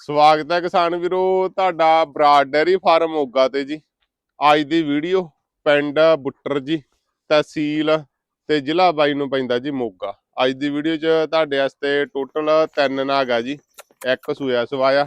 ਸਵਾਗਤ ਹੈ ਕਿਸਾਨ ਵੀਰੋ ਤੁਹਾਡਾ ਬਰਾਡ ਡੈਰੀ ਫਾਰਮ ਮੋਗਾ ਤੇ ਜੀ। ਅੱਜ ਦੀ ਵੀਡੀਓ ਪਿੰਡ ਬੁੱਟਰ ਜੀ ਤਹਿਸੀਲ ਤੇ ਜ਼ਿਲ੍ਹਾ ਬਾਈ ਨੂੰ ਪੈਂਦਾ ਜੀ ਮੋਗਾ। ਅੱਜ ਦੀ ਵੀਡੀਓ 'ਚ ਤੁਹਾਡੇ ਵਾਸਤੇ ਟੋਟਲ ਤਿੰਨ ਨਾਗ ਆ ਜੀ ਇੱਕ ਸੂਆ ਸਵਾਇਆ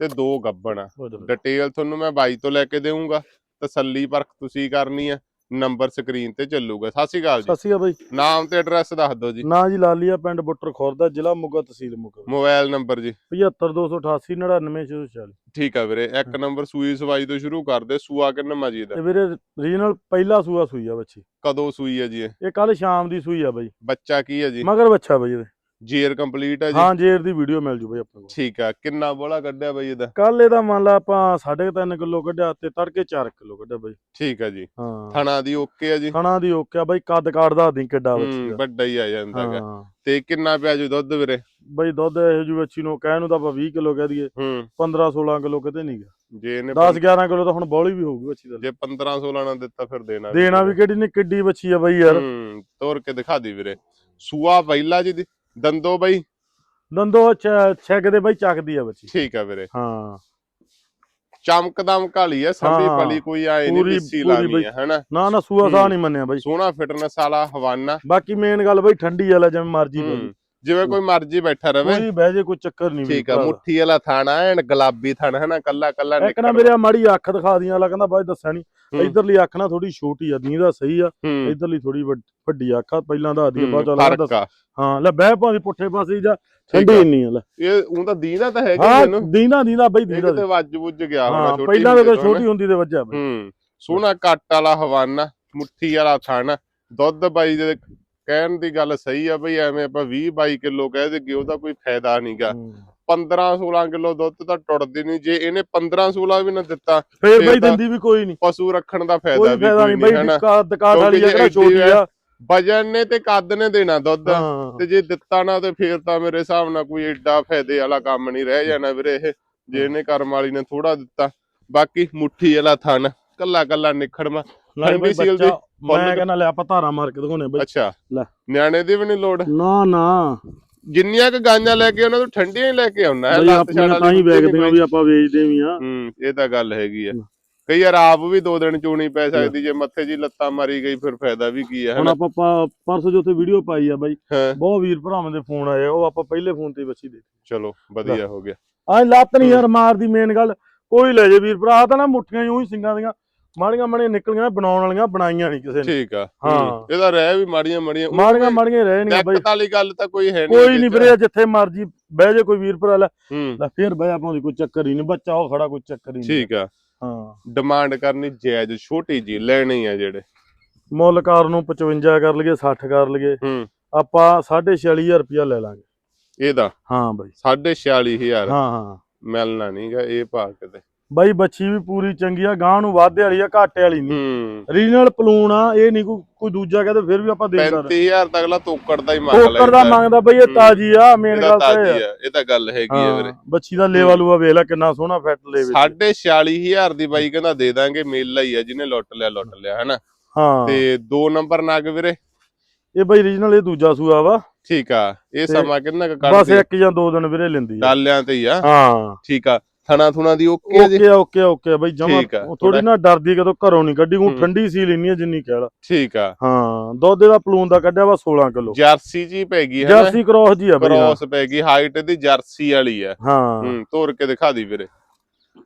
ਤੇ ਦੋ ਗੱਬਣ। ਆ ਡਿਟੇਲ ਤੁਹਾਨੂੰ ਮੈਂ ਬਾਈ ਤੋਂ ਲੈ ਕੇ ਦੇਵਾਂਗਾ ਤਸੱਲੀ ਪਰਖ ਤੁਸੀਂ ਕਰਨੀ ਆ ਨੰਬਰ ਸਕਰੀਨ ਤੇ ਚੱਲੂਗਾ। ਸਤਿ ਸ਼੍ਰੀ ਅਕਾਲ ਜੀ। ਸਤਿ ਸ਼੍ਰੀ ਅਕਾਲ ਬਾਈ। ਨਾਮ ਤੇ ਐਡਰੈਸ ਦੱਸ ਦਿਓ ਜੀ। ਨਾਂ ਜੀ ਲਾਲੀਆ ਪਿੰਡ ਬੁੱਟਰ ਖੁਰਦਾ ਜ਼ਿਲ੍ਹਾ ਮੋਗਾ ਤਹਿਸੀਲ ਮੋਗਾ। ਮੋਬਾਈਲ ਨੰਬਰ ਜੀ। 75288 99640 ਠੀਕ ਆ ਵੀਰੇ ਇੱਕ ਨੰਬਰ ਸੂਈ ਸਵਾਈ ਤੋਂ ਸ਼ੁਰੂ ਕਰਦੇ ਸੂਆ ਕਿੰਨਾ ਮਜੀ ਦਾ? ਤੇ ਵੀਰੇ ਰੀਜਨਲ ਪਹਿਲਾ ਸੂਆ ਸੂਈ ਆ ਬੱਚੀ। ਕਦੋਂ ਸੂਈ ਹੈ ਜੀ ਇਹ? ਕੱਲ ਸ਼ਾਮ ਦੀ ਸੂਈ ਆ ਬਾਈ। ਬੱਚਾ ਕੀ ਹੈ ਜੀ? ਮਗਰ ਬੱਚਾ ਬਾਈ ਇਹਦੇ। ਜੀਰ ਕੰਪਲੀਟ ਹੈ ਜੀ? ਹਾਂ ਜੇਰ ਦੀ ਵੀਡੀਓ ਮਿਲ ਜੂ ਬਾਈ ਆਪਣੇ ਕੋਲ। ਠੀਕ ਆ ਕਿੰਨਾ ਬੋਲਾ ਕੱਢਿਆ ਬਈ ਇਹਦਾ? ਕੱਲ ਇਹਦਾ ਮੰਨ ਲਾ ਆਪਾਂ 3.5 ਕਿਲੋ ਕੱਢਿਆ ਤੇ ਤੜਕੇ 4 ਕਿਲੋ ਕੱਢਿਆ ਬਾਈ। ਠੀਕ ਆ ਜੀ। ਹਾਂ। ਥਣਾ ਦੀ ਓਕੇ ਆ ਜੀ? ਖਾਣਾ ਦੀ ਓਕਿਆ ਬਾਈ ਕੱਦ ਕਾੜਦਾ ਦੀ ਕਿੱਡਾ ਬੱਚੀ ਵੱਡਾ ਹੀ ਆ ਜਾਂਦਾ ਹੈਗਾ ਤੇ ਕਿੰਨਾ ਪਿਆ ਜੀ ਦੁੱਧ ਵੀਰੇ? ਬਾਈ ਦੁੱਧ ਇਹੋ ਜਿਹੀ ਬੱਚੀ ਨੂੰ ਕਹਿਣ ਨੂੰ ਤਾਂ ਆਪਾਂ 20 ਕਿਲੋ ਕਹਿ ਦਈਏ। ਹੂੰ। 15 16 ਕਿਲੋ ਕਿਤੇ ਨਹੀਂ ਗਿਆ ਜੇ ਇਹਨੇ 10 11 ਕਿਲੋ ਤਾਂ ਹੁਣ ਬੌਲੀ ਵੀ ਹੋਊਗੀ ਬੱਚੀ ਦਾ ਜੇ 15 16 ਨਾ ਦਿੱਤਾ ਫਿਰ ਦੇਣਾ ਦੇਣਾ ਵੀ ਕਿਹੜੀ ਨੇ ਕਿੱਡੀ ਬੱਚੀ ਆ ਬਾਈ ਯਾਰ। ਤੋਰ ਕੇ ਦਿਖਾ ਦੀ ਵੀਰੇ। ਸੂਆ ਪਹਿਲਾ ਜੀ ਦੀ। ਦੰਦੋ ਬਈ। ਦੰਦੋ ਛੈਕ ਦੇ ਬਾਈ ਚੱਕਦੀ ਆ ਬੱਚੀ। ਠੀਕ ਆ ਵੀਰੇ। ਹਾਂ। ਚਮਕਦਮ ਕਾਲੀ ਆ ਹਾਂ, ਪਲੀ ਕੋਈ ਆਏ ਨਹੀਂ ਦਿੱਸੀ ਲਾਣੀ। ਆ ਹਨਾ? ਨਾ ਨਾ ਸੂਆ ਹੂੰ। ਨਹੀਂ ਮੰਨਿਆ ਬਾਈ। ਸੋਹਣਾ ਫਿਟਨੈਸ ਵਾਲਾ ਹਵਾਨਾ। ਬਾਕੀ ਮੇਨ ਗੱਲ ਬਾਈ ਠੰਡੀ ਵਾਲਾ ਜਿਵੇਂ ਮਰਜ਼ੀ ਹੂੰ, ਬਾਈ ਜਿਵੇਂ ਕੋਈ ਮਰਜ਼ੀ ਬੈਠਾ ਰਵੇ। ਕੋਈ ਬਹਿ ਜੇ ਕੋਈ ਚੱਕਰ ਨਹੀਂ ਠੀਕ ਆ ਮੁੱਠੀ ਵਾਲਾ ਥਾਣਾ ਐਨ ਗੁਲਾਬੀ ਥਾਣਾ ਹੈ ਨਾ ਕੱਲਾ ਕੱਲਾ ਇੱਕ ਨਾ ਮੇਰੇ ਮਾੜੀ ਅੱਖ ਦਿਖਾ ਦੀਆਂ ਵਾਲਾ ਕਹਿੰਦਾ ਬਾਈ ਦੱਸਿਆ ਨਹੀਂ। ਇਧਰਲੀ ਅੱਖ ਨਾ ਥੋੜੀ ਛੋਟੀ ਆ ਦੀਆਂ ਦਾ ਸਹੀ ਆ। ਇਧਰਲੀ ਥੋੜੀ ਵੱਡੀ ਅੱਖ ਆ ਪਹਿਲਾਂ ਦਾ ਦੀ ਬਾਅਦ ਚੱਲ ਦੱਸ। ਹਾਂ ਲੈ ਬਹਿ ਭਾਵੇਂ ਪੁੱਠੇ ਪਾਸੇ ਜਾ ਠੰਡੀ। ਇੰਨੀ ਆ ਲੈ। ਇਹ ਉਹ ਤਾਂ ਦੀਦਾ ਤਾਂ ਹੈਗਾ ਹਾਂ ਇਹਨੂੰ ਦੀਨਾ ਦੀਨਾ ਬਾਈ ਦੀਨਾ ਕਿਤੇ ਵੱਜ ਵੁੱਜ ਗਿਆ ਹੋਣਾ ਛੋਟੀ ਪਹਿਲਾਂ ਤਾਂ ਤੋਂ, ਛੋਟੀ ਹੁੰਦੀ ਤੇ ਵੱਜਿਆ ਬਾਈ। ਹੂੰ ਸੋਹਣਾ ਕੱਟ ਵਾਲਾ ਹਵਾਨਾ ਮੁੱਠੀ ਵਾਲਾ ਥਾਣਾ ਦੁੱਧ ਬਾਈ ਦੇ ਕਹਿਣ ਦੀ ਗੱਲ ਸਹੀ ਆ ਬਈ ਐਵੇਂ ਆਪਾਂ 20 22 ਕਿਲੋ ਕਹਿ ਦੇਗੇ ਉਹਦਾ ਕੋਈ ਫਾਇਦਾ ਨਹੀਂਗਾ। ਹੂੰ। 15 16 ਕਿਲੋ ਦੁੱਧ ਤਾਂ ਟੁੱਟਦੀ ਨਹੀਂ ਜੇ ਇਹਨੇ 15 16 ਵੀ ਨਾ ਦਿੱਤਾ ਫੇਰ ਬਾਈ ਦਿੰਦੀ ਵੀ ਕੋਈ ਨਹੀਂ ਪਸ਼ੂ ਰੱਖਣ ਦਾ ਫਾਇਦਾ ਵੀ ਕੋਈ ਨਹੀਂ ਕਾਦ ਕਾਦ ਵਾਲੀ ਜਿਹੜਾ ਛੋਟੀ ਆ। ਵਜਨ ਨੇ ਤੇ ਕੱਦ ਨੇ ਦੇਣਾ ਦੁੱਧ ਹਾਂ। ਤੇ ਜੇ ਦਿੱਤਾ ਨਾ ਤੇ ਫੇਰ ਤਾਂ ਮੇਰੇ ਹਿਸਾਬ ਨਾਲ ਕੋਈ ਐਡਾ ਫਾਇਦੇ ਵਾਲਾ ਕੰਮ ਨਹੀਂ ਰਹਿ ਜਾਣਾ ਵੀਰੇ ਇਹ ਜੇ ਇਹਨੇ ਕਰਮ ਵਾਲੀ ਨੇ ਥੋੜਾ ਦਿੱਤਾ। ਬਾਕੀ ਮੁੱਠੀ ਵਾਲਾ ਥਣ ਕੱਲਾ ਕੱਲਾ ਨਿਖੜਵਾ। ਨਾਲੇ ਬਾਈ ਦੀ ਬੱਚਾ ਮੈਂ ਕਹਿੰਦਾ ਲੈ ਆਪਾਂ ਧਾਰਾ ਮਾਰ ਕੇ ਦਿਖਾਉਣੇ ਬਾਈ। ਅੱਛਾ। ਲੈ। ਨਿਆਣੇ ਦੀ ਵੀ ਨਹੀਂ ਲੋੜ? ਨਾ ਨਾ। ਜਿੰਨੀਆਂ ਕ ਗਾਂਜਾਂ ਲੈ ਕੇ ਉਹਨਾਂ ਤੋਂ ਠੰਡੀਆਂ ਹੀ ਲੈ ਕੇ ਆਉਣਾ ਹੈ ਬਈ ਆਪਣੀਆਂ ਤਾਂ ਹੀ ਵੇਚਦੇ ਆ ਵੀ ਆਪਾਂ ਵੇਚਦੇ ਵੀ ਆ ਹੂੰ ਇਹ ਤਾਂ ਗੱਲ ਹੈਗੀ ਆ। ਕਈ ਵਾਰ ਆਪ ਵੀ ਦੋ ਦਿਨ ਚੂਣੀ ਪੈ ਸਕਦੀ ਜੇ ਮੱਥੇ ਜੀ ਲੱਤਾਂ ਮਾਰੀ ਗਈ ਫਿਰ ਫਾਇਦਾ ਵੀ ਕੀ ਹੈ ਹੁਣ ਆਪਾਂ ਪਰਸੋਂ ਜੋ ਉੱਥੇ ਵੀਡੀਓ ਪਾਈ ਆ ਬਾਈ ਬਹੁਤ ਵੀਰ ਭਰਾਵਾਂ ਦੇ ਫੋਨ ਆਏ ਆ, ਉਹ ਆਪਾਂ ਪਹਿਲੇ ਫੋਨ ਤੇ ਬੱਚੀ ਦੇ ਚਲੋ ਵਧੀਆ ਹੋ ਗਿਆ। ਆਹ ਲੱਤ ਨਹੀਂ ਯਾਰ ਮਾਰਦੀ ਮੇਨ ਗੱਲ। ਕੋਈ ਲੈ ਜੇ ਵੀਰ ਭਰਾ ਤਾਂ ਨਾ ਮੁੱਠੀਆਂ ਹੀ ਉਹੀ ਸਿੰਘਾਂ ਦੀਆਂ ਮਾੜੀਆਂ ਮਾੜੀਆਂ ਨਿਕਲੀਆਂ ਬਣਾਉਣ ਵਾਲੀਆਂ ਬਣਾਈਆਂ ਨਹੀਂ ਕਿਸੇ ਨੇ। ਠੀਕ ਆ। ਹਾਂ। ਇਹਦਾ ਰਹਿ ਵੀ ਮਾੜੀਆਂ ਮਾੜੀਆਂ ਮਾੜੀਆਂ ਮਾੜੀਆਂ ਰਹਿ ਨਹੀਂ ਬਾਈ। ਦਿੱਕਤ ਵਾਲੀ ਗੱਲ ਤਾਂ ਕੋਈ ਹੈ ਨਹੀਂ ਕੋਈ ਨਹੀਂ ਵੀਰੇ ਜਿੱਥੇ ਮਰਜ਼ੀ ਬਹਿ ਜੇ ਕੋਈ ਵੀਰ ਭਰਾ ਲੈ। ਹੂੰ। ਲੈ ਫੇਰ ਬਹਿ ਆਪਾਂ ਦੀ ਕੋਈ ਚੱਕਰ ਹੀ ਨਹੀਂ ਬੱਚਾ ਉਹ ਖੜਾ ਕੋਈ ਚੱਕਰ ਹੀ ਨਹੀਂ। ਠੀਕ ਆ। ਹਾਂ। ਡਿਮਾਂਡ ਕਰਨੀ ਜਾਇਜ਼ ਛੋਟੀ ਜੀ ਲੈਣੀ ਆ ਜਿਹੜੇ। ਮੁੱਲ ਕਾਰ ਨੂੰ 55 ਕਰ ਲਈਏ 60 ਕਰ ਲਈਏ। ਹੂੰ। ਆਪਾਂ 46500 ਰੁਪਇਆ ਲੈ ਲਾਂਗੇ। ਇਹਦਾ? ਹਾਂ ਬਾਈ। 46500 ਹਾਂ ਹਾਂ। ਮਿਲਣਾ ਨਹੀਂਗਾ ਇਹ ਭਾਅ ਕਿਤੇ ਬਾਈ ਬੱਚੀ ਵੀ ਪੂਰੀ ਚੰਗੀ ਆ ਗਾਂ ਨੂੰ ਵਾਧੇ ਵਾਲੀ ਆ ਘਾਟੇ ਵਾਲੀ ਨਹੀਂ। ਰੀਜਨਲ ਪਲੂਨ ਆ ਇਹ ਨਹੀਂ ਕੋਈ ਕੋਈ ਦੂਜਾ ਕਹਿੰਦੇ ਫਿਰ ਵੀ ਆਪਾਂ ਦੇ ਸਕਦੇ 35000 ਤੱਕ ਅਗਲਾ ਤੋਕੜ ਦਾ ਹੀ ਮੰਗ ਲੈਂਦਾ ਟੋਕਰ ਦਾ ਮੰਗਦਾ ਬਈ ਇਹ। ਤਾਜੀ ਆ ਮੇਨ ਗੱਲ ਤਾਂ ਇਹ ਤਾਜੀ ਆ ਇਹ ਤਾਂ ਗੱਲ ਹੈਗੀ ਆ ਵੀਰੇ। ਬੱਚੀ ਦਾ ਲੇਵਾ ਲੂਆ ਵੇਖ ਲੈ ਕਿੰਨਾ ਸੋਹਣਾ ਫਿੱਟ ਲੇਵੇ 46500 ਦੀ ਬਾਈ ਕਹਿੰਦਾ ਦੇ ਦਾਂਗੇ ਮੇਲਾ ਹੀ ਆ ਜਿਹਨੇ ਲੁੱਟ ਲਿਆ ਲੁੱਟ ਲਿਆ ਹਨਾ। ਹਾਂ। ਤੇ ਦੋ ਨੰਬਰ ਨਗ ਵੀਰੇ। ਇਹ ਬਈ ਰੀਜਨਲ ਇਹ ਦੂਜਾ ਸੂਆ ਵਾ। ਠੀਕ ਆ ਇਹ ਤੇ ਸਮਾਂ ਕਿੰਨਾ ਕੁ ਬਸ ਇੱਕ ਜਾਂ ਦੋ ਦਿਨ ਵੀਰੇ ਲੈਂਦੀ ਆ। ਡਾਲਿਆਂ ਤੇ ਹੀ ਆ। ਹਾਂ। ਠੀਕ ਆ ਥਣਾ ਥੁਣਾ ਦੀ ਓਕੇ ਜੀ। ਓਕੇ ਓਕੇ ਓਕੇ ਬਈ ਜਮਾ ਠੀਕ ਆ, ਥੋੜੀ ਨਾ ਡਰਦੀ ਕਦੋਂ ਘਰੋਂ ਨਹੀਂ ਕੱਢੀ ਉਹ ਹੂੰ। ਠੰਡੀ ਸੀ ਲੈਣੀ ਆ ਜਿੰਨੀ ਕਹਿ ਲਾ। ਠੀਕ ਆ। ਹਾਂ ਦੁੱਧ ਦਾ ਪਲੂਨ ਦਾ ਕੱਢਿਆ ਵਾ 16 ਕਿਲੋ। ਜਰਸੀ ਜੀ ਪੈ ਗਈ ਹੈ ਨਾ। ਜਰਸੀ ਕ੍ਰੋਸ ਜੀ ਆ ਬਈ ਹਾਂ। ਕ੍ਰੋਸ ਪੈ ਗਈ ਹਾਈਟ ਦੀ ਜਰਸੀ ਵਾਲੀ ਆ। ਹਾਂ। ਹੂੰ ਤੋੜ ਕੇ ਦਿਖਾ ਦੀ ਵੀਰੇ।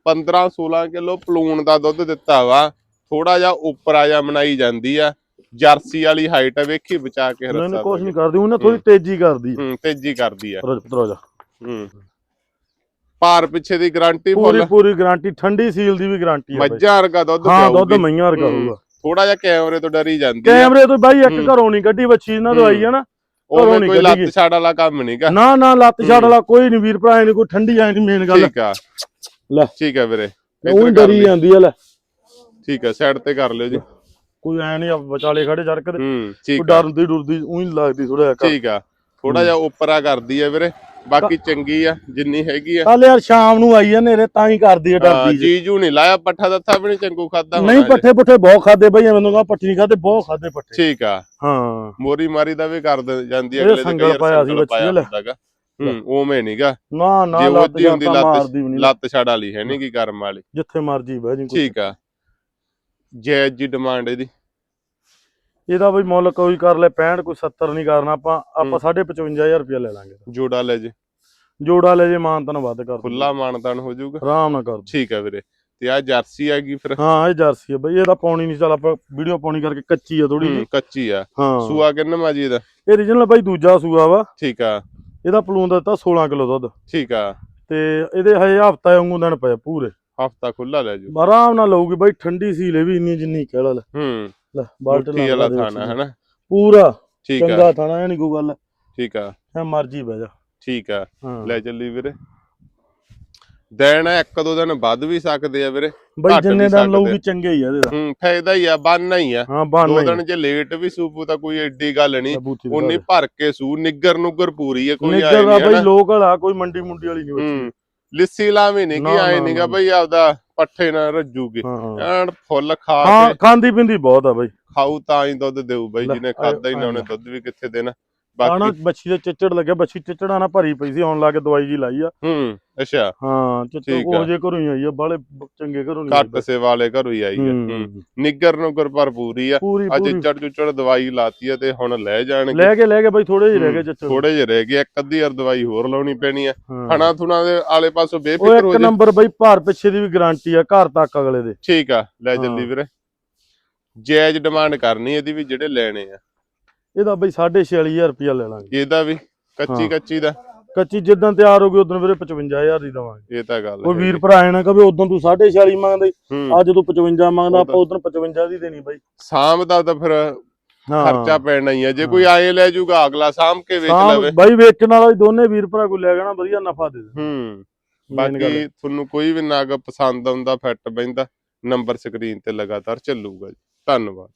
15 16 ਕਿਲੋ ਪਲੂਣ ਦਾ ਦੁੱਧ ਦਿੱਤਾ ਵਾ। ਥੋੜਾ ਜਿਹਾ ਉੱਪਰ ਆ ਜਾ ਬਣਾਈ ਜਾਂਦੀ ਆ। ਜਰਸੀ ਵਾਲੀ ਹਾਈਟ ਆ ਵੇਖੀ ਬਚਾ ਕੇ ਰੱਸਾ ਨਹੀਂ ਪਾ ਨਹੀਂ। ਕਰਦੀ ਉਹਨੇ ਥੋੜੀ ਹੂੰ। ਤੇਜ਼ੀ ਕਰਦੀ ਹੂੰ ਤੇਜ਼ੀ ਕਰਦੀ ਆ। ਰੋਜ ਪਤਰੋ ਜਾ। ਹੂੰ। ਭਾਰ ਪਿੱਛੇ ਦੀ ਗਾਰੰਟੀ ਪੂਰੀ ਫੁੱਲ ਪੂਰੀ ਗਾਰੰਟੀ ਠੰਡੀ ਸੀਲ ਦੀ ਵੀ ਗਾਰੰਟੀ ਆ ਬਈ। ਮੱਝਾਂ ਵਰਗਾ ਦੁੱਧ ਹਾਂ ਦੁੱਧ ਪਿਆਊਗੀ ਮਈਆਂ ਵਰਗਾ ਹੂੰ। ਹੋਊਗਾ। ਥੋੜਾ ਜਿਹਾ ਕੈਮਰੇ ਤੋਂ ਡਰੀ ਜਾਂਦੀ ਆ। ਕੈਮਰੇ ਤੋਂ ਬਾਈ ਇੱਕ ਹੂੰ। ਘਰੋਂ ਨਹੀਂ ਕੱਢੀ ਬੱਚੀ ਇਹਨਾਂ ਤੋਂ ਹੂੰ। ਆਈ ਆ ਨਾ। ਘਰੋਂ ਉਹਨੇ ਨੀ ਕੋਈ ਕੱਢੀ ਲੱਤ ਛਾੜ ਵਾਲਾ ਕੰਮ ਨਹੀਂਗਾ ਨਾ ਨਾ ਲੱਤ ਹੂੰ। ਵਾਲਾ ਕੋਈ ਨਹੀਂ ਵੀਰ ਭਰਾ ਨਹੀਂ ਕੋਈ ਠੰਡੀ ਆਈ ਨਹੀਂ ਮੇਨ ਗੱਲ। ਠੀਕ ਆ। ਲੈ। ਠੀਕ ਆ ਵੀਰੇ। ਉਹ ਇੱਧਰ ਕਰ ਡਰੀ। ਜਾਂਦੀ ਆ ਲੈ। ਠੀਕ ਆ ਸਾਈਡ ਤੇ ਕਰ ਲਿਓ ਜੀ। ਕੋਈ ਐ ਨਹੀਂ ਵਿਚਾਲੇ ਖੜੇ ਦੇ। ਹੂੰ ਕੋਈ ਠੀਕ ਆ। ਡਰਦੀ ਡੁਰਦੀ ਉਹੀ ਲੱਗਦੀ ਥੋੜਾ ਜਿਹਾ ਠੀਕ ਆ। ਥੋੜਾ ਜਿਹਾ ਉੱਪਰਾ ਕਰਦੀ ਆ ਵੀਰੇ। ਬਾਕੀ ਚੰਗੀ ਆ ਜਿੰਨੀ ਹੈਗੀ ਆ। ਕੱਲ ਯਾਰ ਸ਼ਾਮ ਨੂੰ ਆਈ ਆ ਨੇਰੇ ਤਾਂ ਹੀ ਕਰਦੀ ਆ ਡਰਦੀ ਜੀ। ਜੀਜੂ ਨਹੀਂ ਲਾਇਆ ਪੱਠਾ ਦੱਥਾ ਵੀ ਨਹੀਂ ਚੰਗੂ ਖਾਦਾ ਨਹੀਂ ਪੱਠੇ ਪੁੱਠੇ ਬਹੁਤ ਖਾਦੇ ਬਈ ਮੈਨੂੰ ਕਹਾ ਪੱਠੀ ਨਹੀਂ ਖਾਦੇ ਬਹੁਤ ਖਾਦੇ ਪੱਠੇ। ਠੀਕ ਆ। ਹਾਂ। ਮੋਰੀ ਮਾਰੀ ਦਾ ਵੀ ਕਰ ਜਾਂਦੀ ਅਗਲੇ ਦੇ ਸੰਗਲ ਕਈ ਪਾਇਆ ਸੀ ਬੱਚੀ ਪਾਇਆ ਲੈ। ਹੁੰਦਾ ਗਾ। ਹੂੰ ਉਵੇਂ ਨਹੀਂਗਾ ਨਾ ਨਾ ਜੇ ਲੱਤ ਹੁੰਦੀ ਜਾਂ ਲੱਤ- ਲੱਤ ਛੜ ਵਾਲੀ ਹੈ ਨਹੀਂ ਕੀ ਕਰਮ ਵਾਲੀ। ਜਿੱਥੇ ਮਰਜ਼ੀ ਬਹਿ ਜੀ ਠੀਕ ਆ। ਜਾਇਜ਼ ਜੀ ਡਿਮਾਂਡ ਇਹਦੀ। ਇਹਦਾ ਬਈ ਮੁੱਲ ਕੋਈ ਕਰ ਲੈ 65 ਕੋਈ 70 ਨਹੀਂ ਕਰਨਾ ਆਪਾਂ ਆਪਾਂ 55000 ਰੁਪਇਆ ਲੈ ਲਾਂਗੇ। ਜੋੜਾ ਲੈ ਜੇ। ਜੋੜਾ ਲੈ ਜੇ ਮਾਨ ਤਨ ਵੱਧ ਕਰ ਖੁੱਲਾ ਮਾਨਤਾਨ ਹੋ ਜਾਊਗਾ। ਆਰਾਮ ਨਾਲ ਕਰ। ਠੀਕ ਆ ਵੀਰੇ। ਤੇ ਆ ਜਰਸੀ ਹੈਗੀ ਫਿਰ। ਹਾਂ ਇਹ ਜਰਸੀ ਹੈ ਬਈ ਇਹਦਾ ਪਾਉਣੀ ਨਹੀਂ ਚੱਲ ਆਪਾਂ ਵੀਡੀਓ ਪਾਉਣੀ ਕਰਕੇ ਕੱਚੀ ਆ ਥੋੜੀ ਹੂੰ, ਜੀ ਕੱਚੀ ਆ। ਹਾਂ। ਸੂਆ ਕਿੰਨਾ ਮਾਜੀ ਇਹਦਾ? ਇਹ origignal ਬਾਈ ਦੂਜਾ ਸੂਆ ਵਾ। ਠੀਕ ਆ। ਇਹਦਾ ਪਲੂਨ ਦਾ ਦਿੱਤਾ 16 ਕਿਲੋ ਦੁੱਧ। ਠੀਕ ਆ। ਤੇ ਇਹਦੇ ਹਜੇ ਹਫਤਾ ਵਾਂਗੂ ਦਿਨ ਪਏ ਪੂਰੇ। ਹਫਤਾ ਖੁੱਲਾ ਲੈ ਜੂ ਆਰਾਮ ਨਾਲ ਲਊਗੀ ਬਾਈ ਠੰਡੀ ਸੀਲੇ ਵੀ ਇੰਨੀ ਜਿੰਨੀ ਕਹਿ ਲਾ ਲੈ। ਹੂੰ। ਲੈ ਬਾਲਟ ਮੁੱਠੀ ਵਾਲਾ ਥਾਣਾ ਹੈ ਨਾ ਪੂਰਾ ਠੀਕ ਆ। ਚੰਗਾ ਥਾਣਾ ਇਹ ਨਹੀਂ ਕੋਈ ਗੱਲ। ਠੀਕ ਆ। ਐ ਮਰਜ਼ੀ ਬਹਿ ਜਾ। ਠੀਕ ਆ। ਹਾਂ। ਲੈ ਚੱਲੀ ਵੀਰੇ। ਦੇਣ ਇੱਕ ਦੋ ਦਿਨ ਵੱਧ ਵੀ ਸਕਦੇ ਆ ਵੀਰੇ। ਬਾਈ ਘੱਟ ਜਿੰਨੇ ਵੀ ਦਿਨ ਸਕਦੇ। ਲਊਗੀ ਚੰਗੇ ਹੀ ਆ ਇਹਦੇ ਦਾ। ਹੂੰ ਫਾਇਦਾ ਹੀ ਆ ਬੰਨ ਹੀ ਆ। ਦੋ ਦਿਨ ਜੇ ਲੇਟ ਵੀ ਸੂਪੂ ਤਾਂ ਕੋਈ ਐਡੀ ਗੱਲ ਨਹੀਂ ਬੂਥੀ ਦੀ ਉਨੀ ਗੱਲ। ਭਰ ਕੇ ਸੂ ਨਿੱਗਰ ਨੁੱਗਰ ਪੂਰੀ ਆ ਕੋਈ ਆਏ ਨਿੱਗਰ ਨਹੀਂ ਬਾਈ ਹਨਾ। ਲੋਕਲ ਆ ਕੋਈ ਮੰਡੀ ਮੁੰਡੀ ਵਾਲੀ ਨਹੀਂ ਬੱਚੀ ਹੂੰ ਲਿੱਸੀ ਲਾਵੀ ਨਹੀਂ ਕਿ ਆਏ ਨਹੀਂਗਾ। ਬਈ ਆਪਦਾ ਪੱਠੇ ਨਾਲ ਰੱਜੂਗੀ। ਹਾਂ ਹਾਂ। ਐਨ ਫੁੱਲ ਖਾ ਹਾਂ ਕੇ ਖਾਂਦੀ ਪਿੰਦੀ ਬਹੁਤ ਆ ਬਾਈ। ਖਾਊ ਤਾਂ ਹੀ ਦੁੱਧ ਦੇਊ ਬਈ ਜਿਹਨੇ ਖਾਦਾ ਹੀ ਨਾ ਉਹਨੇ ਦੁੱਧ ਵੀ ਕਿੱਥੇ ਦੇਣਾ। ਆਣਾ ਬਾਕੀ ਬੱਚੀ ਦੇ ਚਿੱਚੜ ਲੱਗਿਆ ਬੱਚੀ ਚਿੱਚੜਾ ਨਾ ਭਰੀ ਪਈ ਸੀ ਆਉਣ ਲਾ ਕੇ ਦਵਾਈ ਜੀ ਲਾਈ ਆ। ਹੂੰ ਅੱਛਾ। ਹਾਂ ਚਿੱਚੜ ਠੀਕ ਉਹ। ਜੇ ਘਰੋਂ ਹੀ ਆਈ ਆ ਬਾਲੇ ਚੰਗੇ ਘਰੋਂ ਨਹੀਂ ਘੱਟ ਸੇ ਵਾਲੇ ਘਰੋਂ ਹੀ ਆਈ ਹੈ। ਹੂੰ ਨਿੱਗਰ ਨੁੱਗਰ ਪਰ ਪੂਰੀ ਆ। ਪੂਰੀ ਅੱਜ ਪੂਰੀ। ਚੜ ਚੁਚੜ ਦਵਾਈ ਲਾਤੀ ਆ ਤੇ ਹੁਣ ਲੈ ਜਾਣਗੇ। ਲੈ ਕੇ ਲੈ ਕੇ ਬਾਈ ਥੋੜੇ ਜਿਹੇ ਰਹਿ ਗਏ ਚਿੱਚੜ। ਥੋੜੇ ਜਿਹੇ ਰਹਿ ਗਏ ਇੱਕ ਅੱਧੀ ਯਾਰ ਦਵਾਈ ਹੋਰ ਲਾਉਣੀ ਪੈਣੀ ਆ। ਹਾਂ। ਹਣਾ ਥੁਣਾ ਦੇ ਆਲੇ ਪਾਸੋਂ ਉਹ ਬੇਫਿਕਰ ਹੋ ਇੱਕ ਜਾ। ਨੰਬਰ ਬਾਈ ਭਾਰ ਪਿੱਛੇ ਦੀ ਵੀ ਗਾਰੰਟੀ ਆ ਘਰ ਤੱਕ ਅਗਲੇ ਦੇ। ਠੀਕ ਆ ਲੈ ਜਲਦੀ ਹਾਂ। ਵੀਰੇ। ਜਾਇਜ਼ ਡਿਮਾਂਡ ਕਰਨੀ ਇਹਦੀ ਵੀ ਜਿਹੜੇ ਲੈਣੇ ਆ। ਇਹਦਾ ਬਾਈ 46500 ਰੁਪਇਆ ਲੈ ਲਾਂਗੇ। ਇਹਦਾ ਵੀ ਕੱਚੀ ਹਾਂ। ਕੱਚੀ ਦਾ। ਕੱਚੀ ਜਿੱਦਾਂ ਤਿਆਰ ਹੋ ਗਈ ਉਦੋਂ ਵੀਰੇ 55000 ਦੀ ਦਵਾਂਗੇ। ਇਹ ਤਾਂ ਗੱਲ ਕੋਈ ਹੈ ਵੀਰ ਭਰਾ ਐ ਨਾ ਕਵੇ ਉਦੋਂ ਤੂੰ 465 ਮੰਗਦਾ। ਹੂੰ। ਅੱਜ ਤੂੰ 55 ਮੰਗਦਾ ਆਪਾਂ ਉਦੋਂ 55 ਦੀ ਦੇਣੀ ਬਾਈ। ਸਾਂਭ ਦਾ ਤਾਂ ਫਿਰ ਹਾਂ। ਖਰਚਾ ਪੈਣਾ ਹੀ ਆ। ਜੇ ਹਾਂ। ਕੋਈ ਆਏ ਲੈ ਜੂਗਾ ਅਗਲਾ ਸਾਂਭ ਕੇ ਵੇਚ ਲਵੇ। ਬਾਈ ਵੇਚਣ ਵਾਲਾ ਵੀ ਦੋਨੇ ਵੀਰ ਭਰਾ ਕੋਈ ਲੈ ਜਾਣਾ ਵਧੀਆ ਨਫਾ ਦੇ ਦੇ ਹੂੰ। ਬਾਕੀ ਤੁਹਾਨੂੰ ਕੋਈ ਵੀ ਨਗ ਪਸੰਦ ਆਉਂਦਾ ਫਿੱਟ ਬੈਂਦਾ ਨੰਬਰ ਸਕਰੀਨ ਤੇ ਲਗਾਤਾਰ ਚੱਲੂਗਾ ਜੀ। ਧੰਨਵਾਦ।